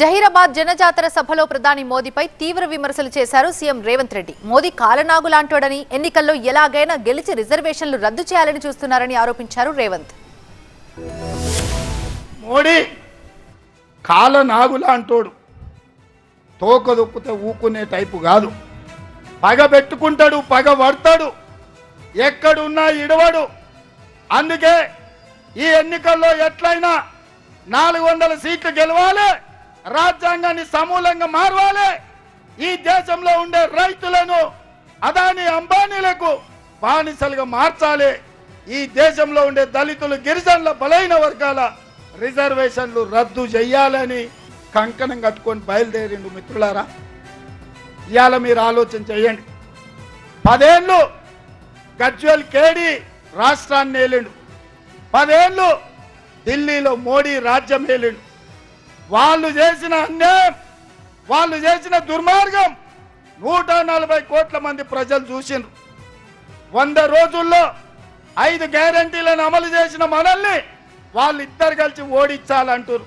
జహీరాబాద్ జనజాతర సభలో ప్రధాని మోదీపై తీవ్ర విమర్శలు చేశారు సీఎం రేవంత్ రెడ్డి. మోదీ కాలనాగులాంటోడని ఎన్నికల్లో ఎలాగైనా గెలిచి రిజర్వేషన్లు రద్దు చేయాలని చూస్తున్నారని ఆరోపించారు రేవంత్. మోడీ కాలనాగులాంటోడు నాగులా ఊకునే టైపు కాదు. పగ పెట్టుకుంటాడు పగ పడతాడు ఎక్కడున్నా ఇడవడు. అందుకే ఈ ఎన్నికల్లో ఎట్లయినా నాలుగు వందల సీట్లు గెలవాలి. రాజ్యాంగాన్ని సమూలంగా మారవాలి. ఈ దేశంలో ఉండే రైతులను అదాని అంబానీలకు బానిసలుగా మార్చాలి. ఈ దేశంలో ఉండే దళితులు గిరిజనుల బలైన వర్గాల రిజర్వేషన్లు రద్దు చేయాలని కంకణం కట్టుకొని బయలుదేరిండు మిత్రులారా. ఇవాళ మీరు ఆలోచన చేయండి. పదేళ్ళు గజ్వల్ కేడి రాష్ట్రాన్ని ఏలిండు. పదేళ్ళు ఢిల్లీలో మోడీ రాజ్యం ఏలిండు. వాళ్ళు చేసిన అన్యాయం వాళ్ళు చేసిన దుర్మార్గం నూట నలభై కోట్ల మంది ప్రజలు చూసిండ్రు. వంద రోజుల్లో ఐదు గ్యారంటీలను అమలు చేసిన మనల్ని వాళ్ళిద్దరు కలిసి ఓడించాలంటారు